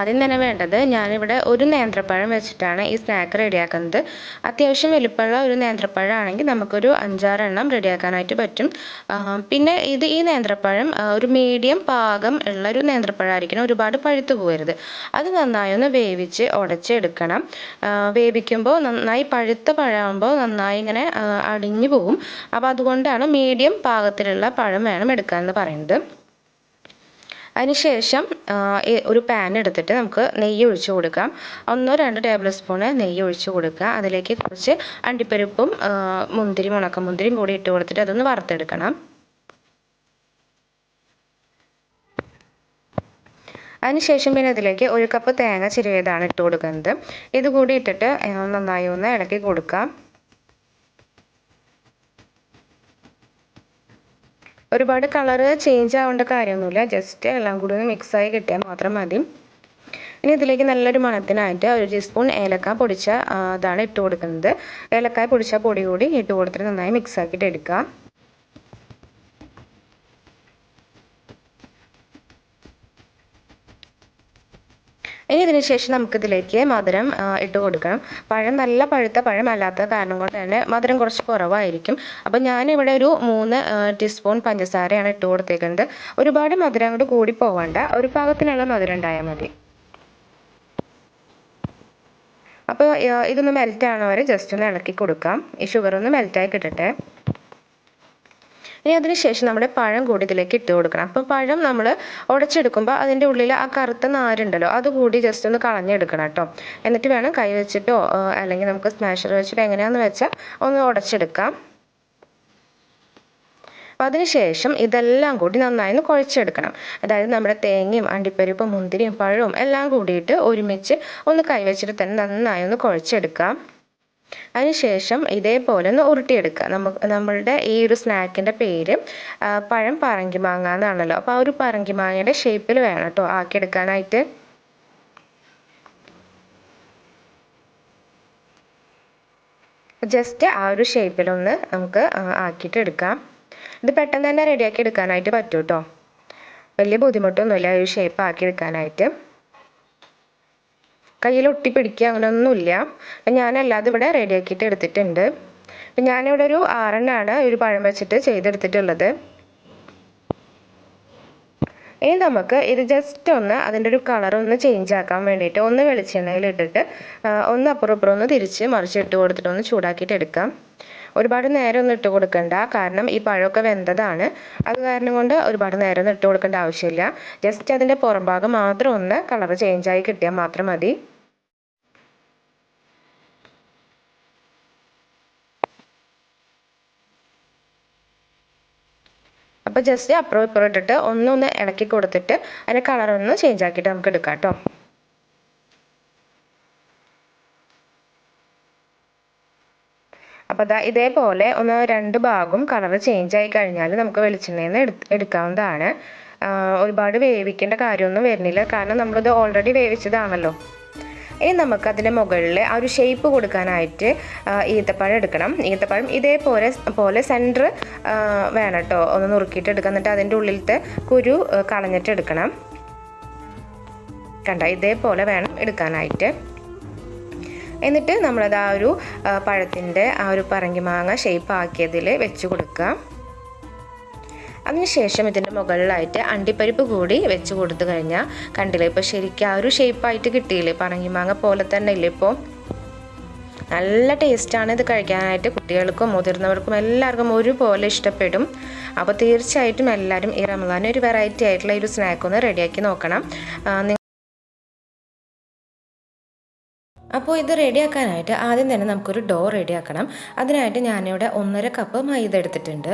ആദ്യം തന്നെ വേണ്ടത് ഞാനിവിടെ ഒരു നേന്ത്രപ്പഴം വെച്ചിട്ടാണ് ഈ സ്നാക്ക് റെഡിയാക്കുന്നത് അത്യാവശ്യം വലിപ്പമുള്ള ഒരു നേന്ത്രപ്പഴമാണെങ്കിൽ നമുക്കൊരു അഞ്ചാറെണ്ണം റെഡിയാക്കാനായിട്ട് പറ്റും. പിന്നെ ഇത് ഈ നേന്ത്രപ്പഴം ഒരു മീഡിയം പാകം ഉള്ള ഒരു നേന്ത്രപ്പഴമായിരിക്കണം ഒരുപാട് പഴുത്തു പോകരുത്. അത് നന്നായി ഒന്ന് വേവിച്ച് ഉടച്ചെടുക്കണം. വേവിക്കുമ്പോൾ നന്നായി പഴുത്ത പഴമാകുമ്പോൾ നന്നായി ഇങ്ങനെ അടിഞ്ഞു പോകും. അപ്പോൾ അതുകൊണ്ടാണ് മീഡിയം പാകത്തിലുള്ള പഴം വേണം എടുക്കാമെന്ന് പറയുന്നത്. അതിനുശേഷം ഒരു പാൻ എടുത്തിട്ട് നമുക്ക് നെയ്യ് ഒഴിച്ച് കൊടുക്കാം. ഒന്നോ രണ്ടോ ടേബിൾ സ്പൂണ് നെയ്യ് ഒഴിച്ച് കൊടുക്കുക. അതിലേക്ക് കുറച്ച് അണ്ടിപ്പരിപ്പും മുന്തിരിയും ഉണക്കമുന്തിരിയും കൂടി ഇട്ട് കൊടുത്തിട്ട് അതൊന്ന് വറുത്തെടുക്കണം. അതിനുശേഷം പിന്നെ അതിലേക്ക് ഒരു കപ്പ് തേങ്ങ ചിരവിയതാണ് ഇട്ട് കൊടുക്കുന്നത്. ഇത് കൂടി ഇട്ടിട്ട് നന്നായി ഒന്ന് ഇളക്കി കൊടുക്കാം. ഒരുപാട് കളറ് ചേഞ്ച് ആവേണ്ട കാര്യമൊന്നുമില്ല. ജസ്റ്റ് എല്ലാം കൂടി ഒന്ന് മിക്സായി കിട്ടിയാൽ മാത്രം മതി. ഇനി ഇതിലേക്ക് നല്ലൊരു മണത്തിനായിട്ട് ഒരു ടീസ്പൂൺ ഏലക്ക പൊടിച്ച അതാണ് ഇട്ട് കൊടുക്കുന്നത്. ഏലക്കായ പൊടിച്ച പൊടി കൂടി ഇട്ട് കൊടുത്തിട്ട് നന്നായി മിക്സ് ആക്കിയിട്ട് എടുക്കുക ഇനി ഇതിന് ശേഷം നമുക്കിതിലേക്ക് മധുരം ഇട്ട് കൊടുക്കണം. പഴം നല്ല പഴുത്ത പഴം അല്ലാത്ത കാരണം കൊണ്ട് തന്നെ മധുരം കുറച്ച് കുറവായിരിക്കും. അപ്പം ഞാനിവിടെ ഒരു മൂന്ന് ടീസ്പൂൺ പഞ്ചസാരയാണ് ഇട്ട് കൊടുത്തേക്കുന്നത്. ഒരുപാട് മധുരം അങ്ങോട്ട് കൂടി പോവണ്ട. ഒരു പാകത്തിനുള്ള മധുരം ഉണ്ടായാൽ മതി. അപ്പോൾ ഇതൊന്ന് മെൽറ്റ് ആവണ വരെ ജസ്റ്റ് ഒന്ന് ഇളക്കി കൊടുക്കാം. ഈ ഷുഗർ ഒന്ന് മെൽറ്റായി കിട്ടട്ടെ. ഇനി അതിന് ശേഷം നമ്മുടെ പഴം കൂടി ഇതിലേക്ക് ഇട്ട് കൊടുക്കണം. അപ്പോൾ പഴം നമ്മൾ ഉടച്ചെടുക്കുമ്പോൾ അതിന്റെ ഉള്ളിൽ ആ കറുത്ത നാരുണ്ടല്ലോ അത് കൂടി ജസ്റ്റ് ഒന്ന് കളഞ്ഞെടുക്കണം കേട്ടോ എന്നിട്ട് വേണം കൈ വെച്ചിട്ടോ അല്ലെങ്കിൽ നമുക്ക് സ്മാഷർ വെച്ചിട്ടോ എങ്ങനെയാന്ന് വെച്ചാൽ ഒന്ന് ഉടച്ചെടുക്കാം. അപ്പോൾ അതിനുശേഷം ഇതെല്ലാം കൂടി നന്നായി ഒന്ന് കുഴച്ചെടുക്കണം. അതായത് നമ്മുടെ തേങ്ങയും അണ്ടിപ്പരിപ്പും മുന്തിരിയും പഴവും എല്ലാം കൂടിയിട്ട് ഒരുമിച്ച് ഒന്ന് കൈവച്ചിട്ട് തന്നെ നന്നായി ഒന്ന് കുഴച്ചെടുക്കാം. അതിനുശേഷം ഇതേപോലെ ഒന്ന് ഉരുട്ടിയെടുക്കുക. നമുക്ക് നമ്മളുടെ ഈ ഒരു സ്നാക്കിന്റെ പേര് പഴം പറങ്കിമാങ്ങ എന്നാണല്ലോ. അപ്പോൾ ആ ഒരു പറങ്കിമാങ്ങയുടെ ഷേപ്പിൽ വേണം കേട്ടോ ആക്കിയെടുക്കാനായിട്ട്. ജസ്റ്റ് ആ ഒരു ഷേപ്പിലൊന്ന് നമുക്ക് ആക്കിയിട്ട് എടുക്കാം. ഇത് പെട്ടെന്ന് തന്നെ റെഡിയാക്കി എടുക്കാനായിട്ട് പറ്റും കേട്ടോ. വലിയ ബുദ്ധിമുട്ടൊന്നുമില്ല ഈ ഷേപ്പ് ആക്കി എടുക്കാനായിട്ട്. കയ്യിൽ ഒട്ടി പിടിക്കുക അങ്ങനെയൊന്നുമില്ല ഞാനല്ലാതെ ഇവിടെ റെഡിയാക്കിയിട്ട് എടുത്തിട്ടുണ്ട്. അപ്പം ഞാനിവിടെ ഒരു ആറെണ്ണമാണ് ഒരു പഴം വെച്ചിട്ട് ചെയ്തെടുത്തിട്ടുള്ളത്. ഇനി നമുക്ക് ഇത് ജസ്റ്റ് ഒന്ന് അതിന്റെ ഒരു കളർ ഒന്ന് ചേഞ്ച് ആക്കാൻ വേണ്ടിയിട്ട് ഒന്ന് വെളിച്ചെണ്ണയിൽ ഇട്ടിട്ട് ഒന്ന് അപ്പുറം ഒന്ന് തിരിച്ച് മറിച്ചിട്ട് കൊടുത്തിട്ട് ഒന്ന് ചൂടാക്കിയിട്ട് എടുക്കാം. ഒരുപാട് നേരം ഒന്നും ഇട്ട് കൊടുക്കണ്ട. കാരണം ഈ പഴമൊക്കെ വെന്തതാണ്. അത് കാരണം കൊണ്ട് ഒരുപാട് നേരം ഒന്നും ഇട്ട് കൊടുക്കേണ്ട ആവശ്യമില്ല. ജസ്റ്റ് അതിന്റെ പുറം ഭാഗം മാത്രം ഒന്ന് കളർ ചേഞ്ചായി കിട്ടിയാൽ മാത്രം മതി. അപ്പോൾ ജസ്റ്റ് അപ്പുറം ഇപ്പുറം ഇട്ടിട്ട് ഒന്നൊന്ന് ഇളക്കി കൊടുത്തിട്ട് അതിന്റെ കളറൊന്ന് ചേഞ്ച് ആക്കിയിട്ട് നമുക്ക് എടുക്കാം കേട്ടോ അപ്പോൾ അതാ ഇതേപോലെ ഒന്ന് രണ്ട് ഭാഗവും കളർ ചേഞ്ച് ആയി കഴിഞ്ഞാൽ നമുക്ക് വെളിച്ചെണ്ണയിൽ നിന്ന് എടു എടുക്കാവുന്നതാണ്. ഒരുപാട് വേവിക്കേണ്ട കാര്യമൊന്നും വരുന്നില്ല. കാരണം നമ്മളിത് ഓൾറെഡി വേവിച്ചതാണല്ലോ. ഇനി നമുക്ക് അതിന്റെ മുകളിൽ ആ ഒരു ഷേപ്പ് കൊടുക്കാനായിട്ട് ഈത്തപ്പഴം എടുക്കണം. ഈത്തപ്പഴം ഇതേപോലെ പോലെ സെന്റർ വേണം കേട്ടോ ഒന്ന് നുറുക്കിയിട്ട് എടുക്കാം. എന്നിട്ട് അതിന്റെ ഉള്ളിലത്തെ കുരു കളഞ്ഞിട്ട് എടുക്കണം. കണ്ട? ഇതേപോലെ വേണം എടുക്കാനായിട്ട്. എന്നിട്ട് നമ്മളത് ആ ഒരു പഴത്തിന്റെ ആ ഒരു പറങ്കി മാങ്ങ ഷേപ്പ് ആക്കിയതിൽ വെച്ച് കൊടുക്കുക. അതിനുശേഷം ഇതിന്റെ മുകളിലായിട്ട് അണ്ടിപ്പരിപ്പ് കൂടി വെച്ച് കൊടുത്തു കഴിഞ്ഞാൽ കണ്ടില്ലേ? ഇപ്പോൾ ശരിക്കും ആ ഒരു ഷേപ്പായിട്ട് കിട്ടിയില്ലേ? പറങ്കിമാങ്ങ പോലെ തന്നെ ഇല്ലേ ഇപ്പോൾ നല്ല ടേസ്റ്റാണ് ഇത് കഴിക്കാനായിട്ട് കുട്ടികൾക്കും മുതിർന്നവർക്കും എല്ലാവർക്കും ഒരുപോലെ ഇഷ്ടപ്പെടും. അപ്പോൾ തീർച്ചയായിട്ടും എല്ലാവരും ഈ റമദാൻ ഒരു വെറൈറ്റി ആയിട്ടുള്ള ഒരു സ്നാക്ക് ഒന്ന് റെഡിയാക്കി നോക്കണം. അപ്പോൾ ഇത് റെഡിയാക്കാനായിട്ട് ആദ്യം തന്നെ നമുക്കൊരു ഡോ റെഡിയാക്കണം അതിനായിട്ട് ഞാനിവിടെ ഒന്നര കപ്പ് മൈദ എടുത്തിട്ടുണ്ട്.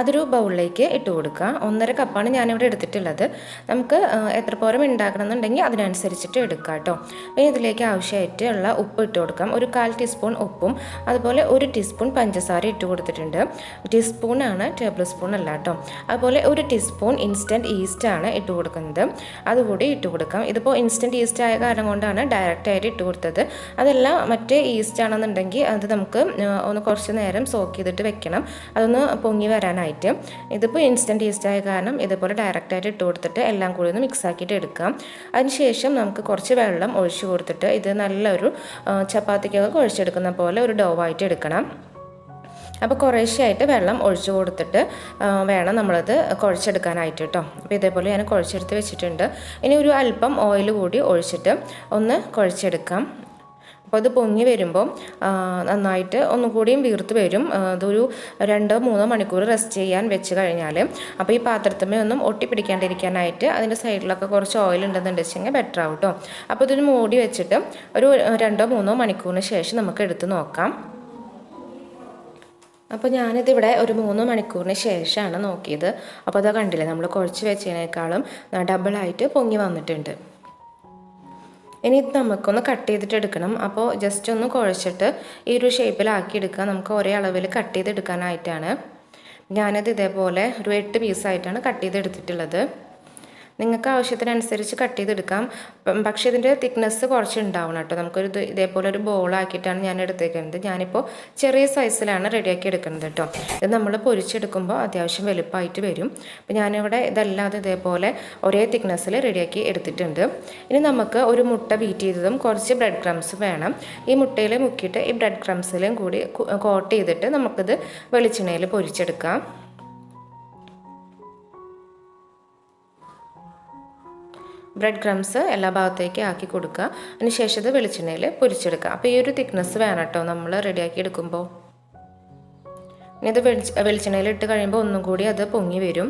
അതൊരു ബൗളിലേക്ക് ഇട്ട് കൊടുക്കുക. ഒന്നര കപ്പാണ് ഞാനിവിടെ എടുത്തിട്ടുള്ളത്. നമുക്ക് എത്ര പോരം ഉണ്ടാക്കണമെന്നുണ്ടെങ്കിൽ അതിനനുസരിച്ചിട്ട് എടുക്കുക കേട്ടോ. പിന്നെ ഇതിലേക്ക് ആവശ്യമായിട്ടുള്ള ഉപ്പ് ഇട്ട് കൊടുക്കാം. ഒരു കാൽ ടീസ്പൂൺ ഉപ്പും അതുപോലെ ഒരു ടീസ്പൂൺ പഞ്ചസാര ഇട്ട് കൊടുത്തിട്ടുണ്ട്. ടീസ്പൂണാണ് ടേബിൾ സ്പൂൺ അല്ല കേട്ടോ. അതുപോലെ ഒരു ടീസ്പൂൺ ഇൻസ്റ്റന്റ് ഈസ്റ്റ് ആണ് ഇട്ട് കൊടുക്കുന്നത്. അതുകൂടി ഇട്ട് കൊടുക്കാം. ഇതിപ്പോൾ ഇൻസ്റ്റന്റ് ഈസ്റ്റ് ആയ കാരണം കൊണ്ടാണ് ഡയറക്റ്റായിട്ട് ഇട്ട് കൊടുത്തത്. അതല്ല മറ്റേ ഈസ്റ്റ് ആണെന്നുണ്ടെങ്കിൽ അത് നമുക്ക് ഒന്ന് കുറച്ച് നേരം സോക്ക് ചെയ്തിട്ട് വെക്കണം. അതൊന്ന് പൊങ്ങി വരാനായിട്ട് എടുക്കാനായിട്ട് ഇതിപ്പോൾ ഇൻസ്റ്റന്റ് ഈസ്റ്റ് ആയ കാരണം ഇതുപോലെ ഡയറക്റ്റായിട്ട് ഇട്ട് കൊടുത്തിട്ട് എല്ലാം കൂടി ഒന്ന് മിക്സ് ആക്കിയിട്ട് എടുക്കാം. അതിനുശേഷം നമുക്ക് കുറച്ച് വെള്ളം ഒഴിച്ച് കൊടുത്തിട്ട് ഇത് നല്ലൊരു ചപ്പാത്തിക്കൊക്കെ കുഴച്ചെടുക്കുന്ന പോലെ ഒരു ഡോവായിട്ട് എടുക്കണം. അപ്പോൾ കുറേശ്ശെയായിട്ട് വെള്ളം ഒഴിച്ചു കൊടുത്തിട്ട് വേണം നമ്മളത് കുഴച്ചെടുക്കാനായിട്ട് കേട്ടോ അപ്പോൾ ഇതേപോലെ ഞാൻ കുഴച്ചെടുത്ത് വെച്ചിട്ടുണ്ട്. ഇനി ഒരു അല്പം ഓയിൽ കൂടി ഒഴിച്ചിട്ട് ഒന്ന് കുഴച്ചെടുക്കാം. അപ്പോൾ അത് പൊങ്ങി വരുമ്പം നന്നായിട്ട് ഒന്നും കൂടിയും വീർത്ത് വരും. അതൊരു രണ്ടോ മൂന്നോ മണിക്കൂർ റെസ്റ്റ് ചെയ്യാൻ വെച്ച് കഴിഞ്ഞാൽ അപ്പോൾ ഈ പാത്രത്തിന്മേ ഒന്നും ഒട്ടിപ്പിടിക്കാണ്ടിരിക്കാനായിട്ട് അതിന്റെ സൈഡിലൊക്കെ കുറച്ച് ഓയിൽ ഉണ്ടെന്നുണ്ടെച്ചെങ്കിൽ ബെറ്റർ ആവും കേട്ടോ അപ്പോൾ ഇതിന് മൂടി വെച്ചിട്ട് ഒരു രണ്ടോ മൂന്നോ മണിക്കൂറിന് ശേഷം നമുക്ക് എടുത്ത് നോക്കാം. അപ്പോൾ ഞാനിതിവിടെ ഒരു മൂന്ന് മണിക്കൂറിന് ശേഷമാണ് നോക്കിയത്. അപ്പോൾ അത് കണ്ടില്ലേ നമ്മൾ കുഴച്ച് വെച്ചതിനേക്കാളും ഡബിളായിട്ട് പൊങ്ങി വന്നിട്ടുണ്ട്. ഇനി ഇത് നമുക്കൊന്ന് കട്ട് ചെയ്തിട്ട് എടുക്കണം. അപ്പോൾ ജസ്റ്റ് ഒന്ന് കുഴച്ചിട്ട് ഈ ഒരു ഷേപ്പിലാക്കി എടുക്കുക. നമുക്ക് ഒരേ അളവിൽ കട്ട് ചെയ്തെടുക്കാനായിട്ടാണ്. ഞാനത് ഇതേപോലെ ഒരു എട്ട് പീസായിട്ടാണ് കട്ട് ചെയ്തെടുത്തിട്ടുള്ളത്. നിങ്ങൾക്ക് ആവശ്യത്തിനനുസരിച്ച് കട്ട് ചെയ്തെടുക്കാം. പക്ഷേ ഇതിന്റെ തിക്നെസ് കുറച്ച് ഉണ്ടാവണം കേട്ടോ. നമുക്കൊരു ഇതേപോലെ ഒരു ബോളാക്കിയിട്ടാണ് ഞാൻ എടുത്തേക്കുന്നത്. ഞാനിപ്പോൾ ചെറിയ സൈസിലാണ് റെഡിയാക്കി എടുക്കുന്നത് കേട്ടോ. ഇത് നമ്മൾ പൊരിച്ചെടുക്കുമ്പോൾ അത്യാവശ്യം വലുപ്പമായിട്ട് വരും. അപ്പോൾ ഞാനിവിടെ ഇതല്ലാതെ ഇതേപോലെ ഒരേ തിക്നെസ്സിൽ റെഡിയാക്കി എടുത്തിട്ടുണ്ട്. ഇനി നമുക്ക് ഒരു മുട്ട ബീറ്റ് ചെയ്തതും കുറച്ച് ബ്രെഡ് ക്രംസ് വേണം. ഈ മുട്ടയിൽ മുക്കിയിട്ട് ഈ ബ്രെഡ് ക്രംസിലും കൂടി കോട്ട് ചെയ്തിട്ട് നമുക്കിത് വെളിച്ചെണ്ണയിൽ പൊരിച്ചെടുക്കാം. ബ്രെഡ് ക്രംസ് എല്ലാ ഭാഗത്തേക്ക് ആക്കി കൊടുക്കുക. അതിന് ശേഷം ഇത് വെളിച്ചെണ്ണയിൽ പൊരിച്ചെടുക്കുക. അപ്പോൾ ഈ ഒരു തിക്നെസ് വേണം കേട്ടോ നമ്മൾ റെഡിയാക്കി എടുക്കുമ്പോൾ. ഇനി ഇത് വെളിച്ച വെളിച്ചെണ്ണയിൽ ഇട്ട് കഴിയുമ്പോൾ ഒന്നും കൂടി അത് പൊങ്ങി വരും.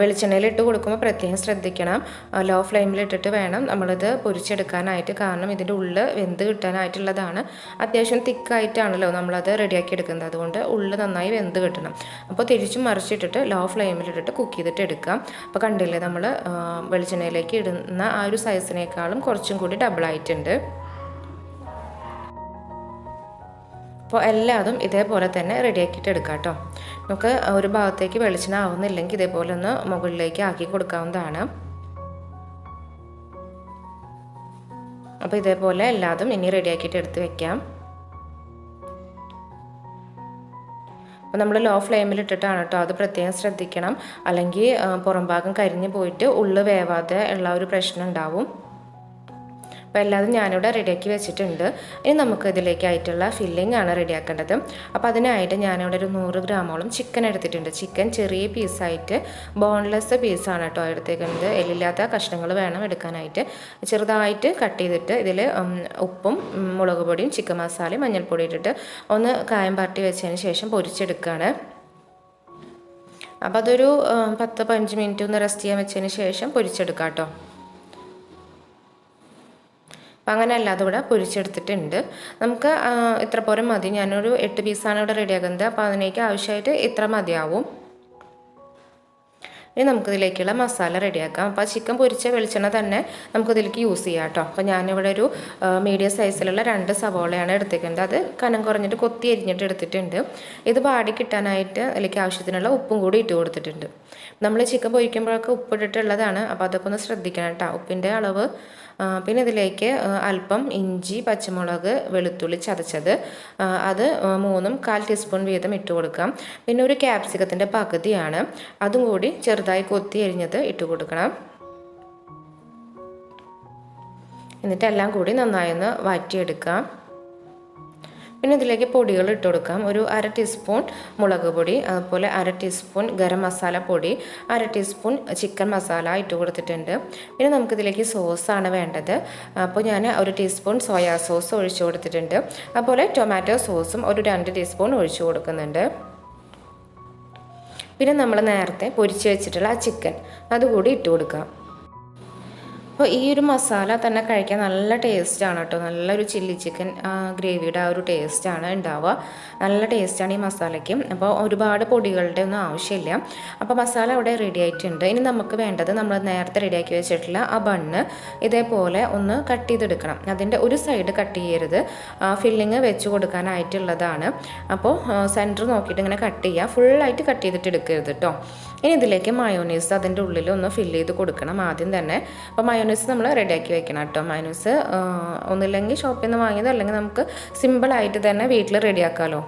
വെളിച്ചെണ്ണയിൽ ഇട്ട് കൊടുക്കുമ്പോൾ പ്രത്യേകം ശ്രദ്ധിക്കണം. ലോ ഫ്ലെയിമിൽ ഇട്ടിട്ട് വേണം നമ്മളിത് പൊരിച്ചെടുക്കാനായിട്ട്. കാരണം ഇതിന്റെ ഉള്ളിൽ വെന്ത് കിട്ടാനായിട്ടുള്ളതാണ്. അത്യാവശ്യം തിക്കായിട്ടാണല്ലോ നമ്മളത് റെഡിയാക്കി എടുക്കുന്നത് അതുകൊണ്ട് ഉള്ളിൽ നന്നായി വെന്ത് കിട്ടണം. അപ്പോൾ തിരിച്ചും മറിച്ചിട്ടിട്ട് ലോ ഫ്ലെയിമിൽ ഇട്ടിട്ട് കുക്ക് ചെയ്തിട്ട് എടുക്കാം. അപ്പോൾ കണ്ടില്ലേ നമ്മൾ വെളിച്ചെണ്ണയിലേക്ക് ഇടുന്ന ആ ഒരു സൈസിനേക്കാളും കുറച്ചും കൂടി ഡബിൾ അപ്പോൾ എല്ലാതും ഇതേപോലെ തന്നെ റെഡിയാക്കിയിട്ട് എടുക്കാം കേട്ടോ. നമുക്ക് ഒരു ഭാഗത്തേക്ക് വെളിച്ചെണ്ണ ആവുന്നില്ലെങ്കിൽ ഇതേപോലെ ഒന്ന് മുകളിലേക്ക് ആക്കി കൊടുക്കാവുന്നതാണ്. അപ്പോൾ ഇതേപോലെ എല്ലാതും ഇനി റെഡിയാക്കിയിട്ട് എടുത്ത് വെക്കാം. അപ്പോൾ നമ്മൾ ലോ ഫ്ലെയിമിൽ ഇട്ടിട്ടാണ് കേട്ടോ അത് പ്രത്യേകം ശ്രദ്ധിക്കണം. അല്ലെങ്കിൽ പുറംഭാഗം കരിഞ്ഞു പോയിട്ട് ഉള്ളു വേവാതെ ഉള്ള ഒരു പ്രശ്നം ഉണ്ടാവും. അപ്പോൾ എല്ലാതും ഞാനിവിടെ റെഡിയാക്കി വെച്ചിട്ടുണ്ട്. ഇനി നമുക്ക് ഇതിലേക്കായിട്ടുള്ള ഫില്ലിംഗ് ആണ് റെഡിയാക്കേണ്ടത് അപ്പോൾ അതിനായിട്ട് ഞാനിവിടെ ഒരു നൂറ് ഗ്രാമോളം ചിക്കൻ എടുത്തിട്ടുണ്ട്. ചിക്കൻ ചെറിയ പീസായിട്ട് ബോൺലെസ് പീസാണ് കേട്ടോ എടുത്തേക്കുന്നത്. എല്ലില്ലാത്ത കഷ്ണങ്ങൾ വേണം എടുക്കാനായിട്ട്. ചെറുതായിട്ട് കട്ട് ചെയ്തിട്ട് ഇതിൽ ഉപ്പും മുളക് പൊടിയും ചിക്കൻ മസാലയും മഞ്ഞൾപ്പൊടി ഇട്ടിട്ട് ഒന്ന് കായം പാർട്ടി വെച്ചതിന് ശേഷം പൊരിച്ചെടുക്കുകയാണ് അപ്പോൾ അതൊരു പത്ത് പതിനഞ്ച് മിനിറ്റ് ഒന്ന് റെസ്റ്റ് ചെയ്യാൻ വെച്ചതിന് ശേഷം പൊരിച്ചെടുക്കാം കേട്ടോ. അപ്പം അങ്ങനെ അല്ലാതെ പൊരിച്ചെടുത്തിട്ടുണ്ട്. നമുക്ക് ഇത്ര പോരം മതി. ഞാനൊരു എട്ട് പീസാണ് ഇവിടെ റെഡിയാക്കുന്നത് അപ്പോൾ അതിനേക്ക് ആവശ്യമായിട്ട് ഇത്ര മതിയാവും. ഇനി നമുക്കിതിലേക്കുള്ള മസാല റെഡിയാക്കാം. അപ്പോൾ ചിക്കൻ പൊരിച്ച വെളിച്ചെണ്ണ തന്നെ നമുക്കിതിലേക്ക് യൂസ് ചെയ്യാം കേട്ടോ. അപ്പോൾ ഞാനിവിടെ ഒരു മീഡിയം സൈസിലുള്ള രണ്ട് സവോളയാണ് എടുത്തേക്കുന്നത്. അത് കനം കുറഞ്ഞിട്ട് കൊത്തി അരിഞ്ഞിട്ട് എടുത്തിട്ടുണ്ട്. ഇത് പാടി കിട്ടാനായിട്ട് അതിലേക്ക് ആവശ്യത്തിനുള്ള ഉപ്പും കൂടി ഇട്ട് കൊടുത്തിട്ടുണ്ട്. നമ്മൾ ചിക്കൻ പൊരിക്കുമ്പോഴൊക്കെ ഉപ്പിട്ടിട്ടുള്ളതാണ് അപ്പോൾ അതൊക്കെ ഒന്ന് ശ്രദ്ധിക്കണം കേട്ടോ. ഉപ്പിന്റെ അളവ് പിന്നെ ഇതിലേക്ക് അല്പം ഇഞ്ചി പച്ചമുളക് വെളുത്തുള്ളി ചതച്ചത് അത് മൂന്നും കാൽ ടീസ്പൂൺ വീതം ഇട്ട് കൊടുക്കാം. പിന്നെ ഒരു ക്യാപ്സിക്കത്തിന്റെ പകുതിയാണ്. അതും കൂടി ചെറുതായി കൊത്തി അരിഞ്ഞത് ഇട്ട് കൊടുക്കണം. എന്നിട്ട് എല്ലാം കൂടി നന്നായി ഒന്ന് വാറ്റിയെടുക്കാം. പിന്നെ ഇതിലേക്ക് പൊടികൾ ഇട്ട് കൊടുക്കാം. ഒരു അര ടീസ്പൂൺ മുളക് പൊടി അതുപോലെ അര ടീസ്പൂൺ ഗരം മസാല പൊടി അര ടീസ്പൂൺ ചിക്കൻ മസാല ഇട്ട് കൊടുത്തിട്ടുണ്ട്. പിന്നെ നമുക്കിതിലേക്ക് സോസാണ് വേണ്ടത്. അപ്പോൾ ഞാൻ ഒരു ടീസ്പൂൺ സോയാ സോസ് ഒഴിച്ചു കൊടുത്തിട്ടുണ്ട്. അതുപോലെ ടൊമാറ്റോ സോസും ഒരു രണ്ട് ടീസ്പൂൺ ഒഴിച്ചു കൊടുക്കുന്നുണ്ട്. പിന്നെ നമ്മൾ നേരത്തെ പൊരിച്ച് വെച്ചിട്ടുള്ള ആ ചിക്കൻ അതുകൂടി ഇട്ട് കൊടുക്കാം അപ്പോൾ ഈ ഒരു മസാല തന്നെ കഴിക്കാൻ നല്ല ടേസ്റ്റാണ് കേട്ടോ നല്ലൊരു ചില്ലി ചിക്കൻ ഗ്രേവിയുടെ ആ ഒരു ടേസ്റ്റാണ് ഉണ്ടാവുക നല്ല ടേസ്റ്റാണ് ഈ മസാലയ്ക്ക്. അപ്പോൾ ഒരുപാട് പൊടികളുടെ ഒന്നും ആവശ്യമില്ല. അപ്പോൾ മസാല അവിടെ റെഡി ആയിട്ടുണ്ട്. ഇനി നമുക്ക് വേണ്ടത് നമ്മൾ നേരത്തെ റെഡിയാക്കി വെച്ചിട്ടുള്ള ആ ബണ്ണ് ഇതേപോലെ ഒന്ന് കട്ട് ചെയ്തെടുക്കണം. അതിന്റെ ഒരു സൈഡ് കട്ട് ചെയ്യരുത്. ഫില്ലിങ് വെച്ച് കൊടുക്കാനായിട്ടുള്ളതാണ്. അപ്പോൾ സെന്റർ നോക്കിയിട്ട് ഇങ്ങനെ കട്ട് ചെയ്യുക ഫുള്ളായിട്ട് കട്ട് ചെയ്തിട്ട് എടുക്കരുത് കേട്ടോ ഇനി ഇതിലേക്ക് മയോണൈസ് അതിന്റെ ഉള്ളിൽ ഒന്ന് ഫില്ല് ചെയ്ത് കൊടുക്കണം ആദ്യം തന്നെ. അപ്പോൾ മയോണൈസ് നമ്മൾ റെഡിയാക്കി വെക്കണം കേട്ടോ. മയോണൈസ് ഒന്നില്ലെങ്കിൽ ഷോപ്പിൽ നിന്ന് വാങ്ങിയത് അല്ലെങ്കിൽ നമുക്ക് സിമ്പിളായിട്ട് തന്നെ വീട്ടിൽ റെഡിയാക്കാമല്ലോ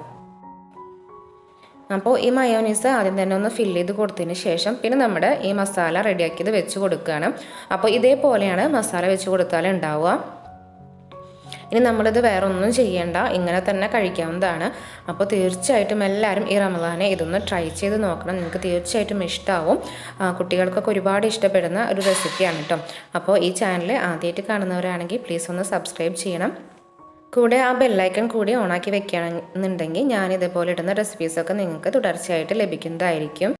അപ്പോൾ ഈ മയോനീസ് ആദ്യം തന്നെ ഒന്ന് ഫില്ല് ചെയ്ത് കൊടുത്തതിന് ശേഷം പിന്നെ നമ്മുടെ ഈ മസാല റെഡിയാക്കിയത് വെച്ച് കൊടുക്കുകയാണ്. അപ്പോൾ ഇതേപോലെയാണ് മസാല വെച്ച് കൊടുത്താൽ ഉണ്ടാവുക. ഇനി നമ്മളിത് വേറെ ഒന്നും ചെയ്യേണ്ട. ഇങ്ങനെ തന്നെ കഴിക്കാവുന്നതാണ്. അപ്പോൾ തീർച്ചയായിട്ടും എല്ലാവരും ഈ റമദാനെ ഇതൊന്ന് ട്രൈ ചെയ്ത് നോക്കണം. നിങ്ങൾക്ക് തീർച്ചയായിട്ടും ഇഷ്ടമാവും കുട്ടികൾക്കൊക്കെ ഒരുപാട് ഇഷ്ടപ്പെടുന്ന ഒരു റെസിപ്പിയാണ് കേട്ടോ അപ്പോൾ ഈ ചാനൽ ആദ്യമായിട്ട് കാണുന്നവരാണെങ്കിൽ പ്ലീസ് ഒന്ന് സബ്സ്ക്രൈബ് ചെയ്യണം. കൂടെ ആ ബെല്ലൈക്കൺ കൂടി ഓണാക്കി വെക്കുകയാണെന്നുണ്ടെങ്കിൽ ഞാൻ ഇതുപോലെ ഇടുന്ന റെസിപ്പീസൊക്കെ നിങ്ങൾക്ക് തുടർച്ചയായിട്ട് ലഭിക്കുന്നതായിരിക്കും.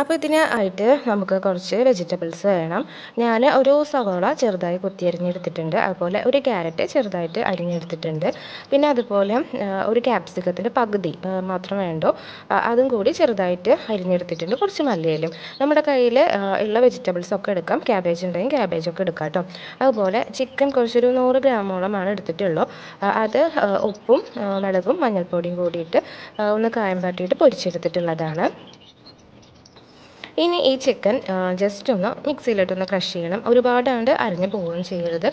അപ്പോൾ ഇതിനായിട്ട് നമുക്ക് കുറച്ച് വെജിറ്റബിൾസ് വേണം. ഞാൻ ഒരു സവോള ചെറുതായി കൊത്തി അരിഞ്ഞെടുത്തിട്ടുണ്ട്. അതുപോലെ ഒരു ക്യാരറ്റ് ചെറുതായിട്ട് അരിഞ്ഞെടുത്തിട്ടുണ്ട്. പിന്നെ അതുപോലെ ഒരു ക്യാപ്സിക്കത്തിന്റെ പകുതി മാത്രം വേണ്ടോ. അതും കൂടി ചെറുതായിട്ട് അരിഞ്ഞെടുത്തിട്ടുണ്ട്. കുറച്ച് മല്ലിയിലും നമ്മുടെ കയ്യിൽ ഉള്ള വെജിറ്റബിൾസ് ഒക്കെ എടുക്കാം. ക്യാബേജ് ഉണ്ടെങ്കിൽ ക്യാബേജ് ഒക്കെ എടുക്കാം കേട്ടോ. അതുപോലെ ചിക്കൻ കുറച്ചൊരു നൂറ് ഗ്രാമോളമാണ് എടുത്തിട്ടുള്ളൂ. അത് ഉപ്പും മുളകും മഞ്ഞൾപ്പൊടിയും കൂടിയിട്ട് ഒന്ന് കായം പാട്ടിയിട്ട് പൊരിച്ചെടുത്തിട്ടുള്ളതാണ്. ഇനി ഈ ചിക്കൻ ജസ്റ്റ് ഒന്ന് മിക്സിയിലിട്ടൊന്ന് ക്രഷ് ചെയ്യണം. ഒരുപാടാണ്ട് അരിഞ്ഞു പോവുകയും ചെയ്യരുത്.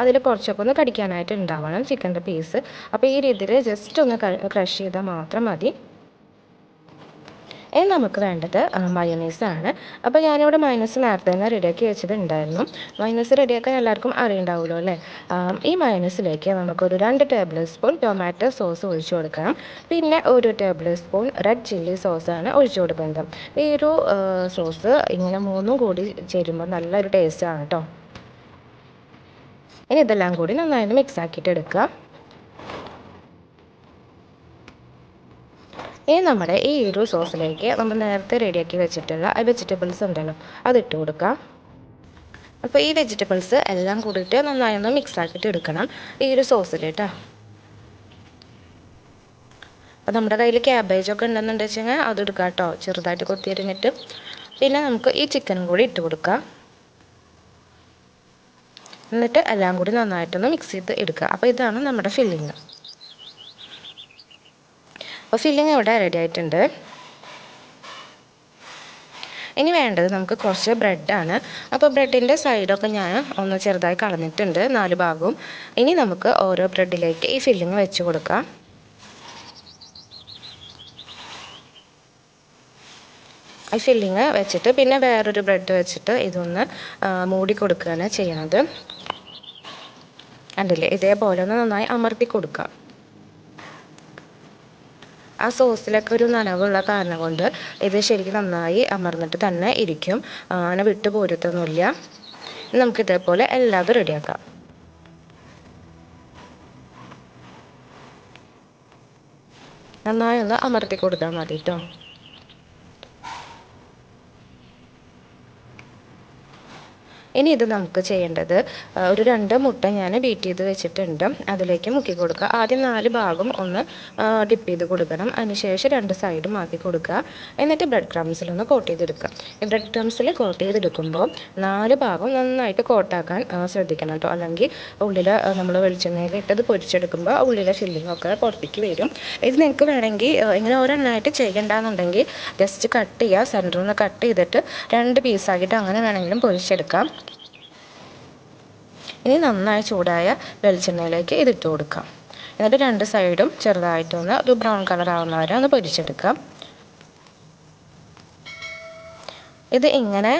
അതിൽ കുറച്ചൊക്കെ ഒന്ന് കടിക്കാനായിട്ട് ഉണ്ടാവണം ചിക്കന്റെ പീസ് അപ്പോൾ ഈ രീതിയിൽ ജസ്റ്റ് ഒന്ന് ക്രഷ് ചെയ്താൽ മാത്രം മതി. ഇനി നമുക്ക് വേണ്ടത് മയോണൈസാണ് അപ്പോൾ ഞാനിവിടെ മയോണൈസ് നേരത്തെ തന്നെ റെഡിയാക്കി വെച്ചിട്ടുണ്ടായിരുന്നു. മയോണൈസ് റെഡിയാക്കാൻ എല്ലാവർക്കും അറിയുണ്ടാവുമല്ലോ അല്ലേ? ഈ മയോണൈസിലേക്ക് നമുക്കൊരു രണ്ട് ടേബിൾ സ്പൂൺ ടൊമാറ്റോ സോസ് ഒഴിച്ചു കൊടുക്കണം പിന്നെ ഒരു ടേബിൾ സ്പൂൺ റെഡ് ചില്ലി സോസാണ് ഒഴിച്ചു കൊടുക്കുന്നത്. ഈ ഒരു സോസ് ഇങ്ങനെ മൂന്നും കൂടി ചേരുമ്പോൾ നല്ലൊരു ടേസ്റ്റാണ് കേട്ടോ ഇനി ഇതെല്ലാം കൂടി നന്നായിട്ട് മിക്സ് ആക്കിയിട്ട് എടുക്കുക ഇനി നമ്മുടെ ഈ ഒരു സോസിലേക്ക് നമ്മൾ നേരത്തെ റെഡിയാക്കി വെച്ചിട്ടുള്ള വെജിറ്റബിൾസ് ഉണ്ടല്ലോ അതിട്ട് കൊടുക്കാം. അപ്പോൾ ഈ വെജിറ്റബിൾസ് എല്ലാം കൂടിയിട്ട് നന്നായി ഒന്ന് മിക്സ് ആക്കിയിട്ട് എടുക്കണം ഈ ഒരു സോസിൽ കേട്ടോ അപ്പോൾ നമ്മുടെ കയ്യിൽ ക്യാബേജ് ഒക്കെ ഉണ്ടെന്നുണ്ട് വെച്ചാൽ അത് എടുക്കാം കേട്ടോ ചെറുതായിട്ട് കൊത്തിയരിഞ്ഞിട്ട്. പിന്നെ നമുക്ക് ഈ ചിക്കനും കൂടി ഇട്ട് കൊടുക്കാം. എന്നിട്ട് എല്ലാം കൂടി നന്നായിട്ടൊന്ന് മിക്സ് ചെയ്ത് എടുക്കുക. അപ്പോൾ ഇതാണ് നമ്മുടെ ഫില്ലിങ് അപ്പോൾ ഫില്ലിങ് ഇവിടെ റെഡി ആയിട്ടുണ്ട്. ഇനി വേണ്ടത് നമുക്ക് കുറച്ച് ബ്രെഡാണ് അപ്പോൾ ബ്രെഡിന്റെ സൈഡൊക്കെ ഞാൻ ഒന്ന് ചെറുതായി കളഞ്ഞിട്ടുണ്ട് നാല് ഭാഗവും. ഇനി നമുക്ക് ഓരോ ബ്രെഡിലേക്ക് ഈ ഫില്ലിങ് വെച്ച് കൊടുക്കാം. ഈ ഫില്ലിങ് വെച്ചിട്ട് പിന്നെ വേറൊരു ബ്രെഡ് വെച്ചിട്ട് ഇതൊന്ന് മൂടി കൊടുക്കുകയാണ് ചെയ്യുന്നത് കണ്ടില്ലേ? ഇതേപോലെ ഒന്ന് നന്നായി അമർത്തി കൊടുക്കാം. ആ സോസിലൊക്കെ ഒരു നനവുള്ള കാരണം കൊണ്ട് ഇത് ശരിക്കും നന്നായി അമർന്നിട്ട് തന്നെ ഇരിക്കും. അങ്ങനെ വിട്ട് പോരത്തൊന്നുമില്ല. നമുക്ക് ഇതേപോലെ എല്ലാതും റെഡിയാക്കാം. നന്നായി ഒന്ന് അമർത്തി കൊടുത്താൽ മതി കേട്ടോ ഇനി ഇത് നമുക്ക് ചെയ്യേണ്ടത് ഒരു രണ്ട് മുട്ട ഞാൻ ബീറ്റ് ചെയ്ത് വെച്ചിട്ടുണ്ട്. അതിലേക്ക് മുക്കി കൊടുക്കുക. ആദ്യം നാല് ഭാഗം ഒന്ന് ഡിപ്പ് ചെയ്ത് കൊടുക്കണം. അതിനുശേഷം രണ്ട് സൈഡും ആക്കി കൊടുക്കുക. എന്നിട്ട് ബ്രെഡ് ക്രംസിലൊന്ന് കോട്ട് ചെയ്തെടുക്കുക. ഈ ബ്രെഡ് ക്രംസിൽ കോട്ട് ചെയ്തെടുക്കുമ്പോൾ നാല് ഭാഗം നന്നായിട്ട് കോട്ടാക്കാൻ ശ്രദ്ധിക്കണം കേട്ടോ. അല്ലെങ്കിൽ ഉള്ളിൽ നമ്മൾ വെളിച്ചെണ്ണയിൽ ഇട്ടത് പൊരിച്ചെടുക്കുമ്പോൾ ഉള്ളിലെ ഫില്ലിംഗ് ഒക്കെ പുറത്തേക്ക് വരും. ഇത് നിങ്ങൾക്ക് വേണമെങ്കിൽ ഇങ്ങനെ ഒരെണ്ണമായിട്ട് ചെയ്യണ്ടെന്നുണ്ടെങ്കിൽ ജസ്റ്റ് കട്ട് ചെയ്യുക. സെന്ററിൽ നിന്ന് കട്ട് ചെയ്തിട്ട് രണ്ട് പീസാക്കിയിട്ട് അങ്ങനെ വേണമെങ്കിലും പൊരിച്ചെടുക്കാം. ഇനി നന്നായി ചൂടായ വെളിച്ചെണ്ണയിലേക്ക് ഇതിട്ട് കൊടുക്കാം. എന്നിട്ട് രണ്ട് സൈഡും ചെറുതായിട്ടൊന്ന് ഒരു ബ്രൗൺ കളർ ആവുന്ന വരെ ഒന്ന് പൊരിച്ചെടുക്കാം. ഇത് ഇങ്ങനെ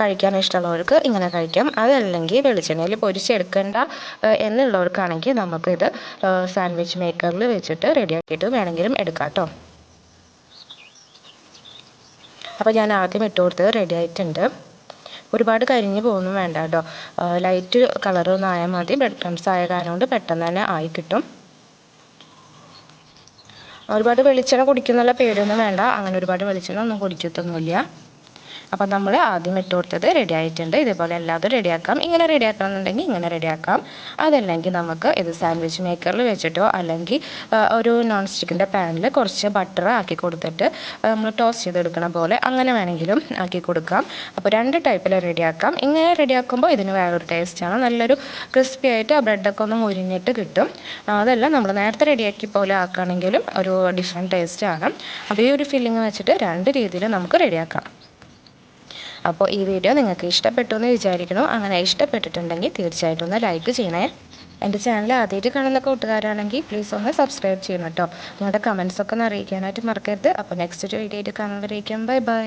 കഴിക്കാൻ ഇഷ്ടമുള്ളവർക്ക് ഇങ്ങനെ കഴിക്കാം. അതല്ലെങ്കിൽ വെളിച്ചെണ്ണയിൽ പൊരിച്ചെടുക്കേണ്ട എന്നുള്ളവർക്കാണെങ്കിൽ നമുക്കിത് സാൻഡ്വിച്ച് മേക്കറിൽ വെച്ചിട്ട് റെഡിയാക്കിയിട്ട് വേണമെങ്കിലും എടുക്കാം കേട്ടോ. അപ്പോൾ ഞാൻ ആദ്യം ഇട്ട് കൊടുത്തത് റെഡി ആയിട്ടുണ്ട്. ഒരുപാട് കരിഞ്ഞ് പോകുന്നു വേണ്ട കേട്ടോ. ലൈറ്റ് കളറൊന്നും ആയാൽ മതി. ബ്രെഡ് ആയ കാരണം കൊണ്ട് പെട്ടെന്ന് തന്നെ ആയി കിട്ടും. ഒരുപാട് വെളിച്ചെണ്ണ കുടിക്കുന്നുള്ള പേരൊന്നും വേണ്ട. അങ്ങനെ ഒരുപാട് വെളിച്ചെണ്ണ ഒന്നും കുടിക്കത്തൊന്നുമില്ല അപ്പോൾ നമ്മൾ ആദ്യം ഇട്ട് കൊടുത്തത് റെഡി ആയിട്ടുണ്ട്. ഇതേപോലെ എല്ലാതും റെഡിയാക്കാം ഇങ്ങനെ റെഡിയാക്കണമെന്നുണ്ടെങ്കിൽ ഇങ്ങനെ റെഡിയാക്കാം അതല്ലെങ്കിൽ നമുക്ക് ഇത് സാൻഡ്വിച്ച് മേക്കറിൽ വെച്ചിട്ടോ അല്ലെങ്കിൽ ഒരു നോൺ സ്റ്റിക്കിന്റെ പാനിൽ കുറച്ച് ബട്ടർ ആക്കി കൊടുത്തിട്ട് നമ്മൾ ടോസ്റ്റ് ചെയ്തെടുക്കണ പോലെ അങ്ങനെ വേണമെങ്കിലും ആക്കി കൊടുക്കാം. അപ്പോൾ രണ്ട് ടൈപ്പിൽ റെഡിയാക്കാം ഇങ്ങനെ റെഡിയാക്കുമ്പോൾ ഇതിന് വേറൊരു ടേസ്റ്റാണ് നല്ലൊരു ക്രിസ്പി ആയിട്ട് ആ ബ്രെഡൊക്കെ ഒന്ന് മുരിഞ്ഞിട്ട് കിട്ടും. അതല്ല നമ്മൾ നേരത്തെ റെഡിയാക്കി പോലെ ആക്കുകയാണെങ്കിലും ഒരു ഡിഫറെന്റ് ടേസ്റ്റാണ് അപ്പോൾ ഈ ഒരു ഫില്ലിങ് വെച്ചിട്ട് രണ്ട് രീതിയിൽ നമുക്ക് റെഡിയാക്കാം അപ്പോൾ ഈ വീഡിയോ നിങ്ങൾക്ക് ഇഷ്ടപ്പെട്ടു എന്ന് വിചാരിക്കുന്നു. അങ്ങനെ ഇഷ്ടപ്പെട്ടിട്ടുണ്ടെങ്കിൽ തീർച്ചയായിട്ടും ഒന്ന് ലൈക്ക് ചെയ്യണേ. എന്റെ ചാനൽ ആദ്യമായിട്ട് കാണുന്ന കൂട്ടുകാരാണെങ്കിൽ പ്ലീസ് ഒന്ന് സബ്സ്ക്രൈബ് ചെയ്യണം കേട്ടോ നിങ്ങളുടെ കമൻസൊക്കെ ഒന്ന് അറിയിക്കാനായിട്ട് മറക്കരുത്. അപ്പോൾ നെക്സ്റ്റ് ഒരു വീഡിയോ ആയിട്ട് കാണുമ്പോഴേക്കും ബൈ ബൈ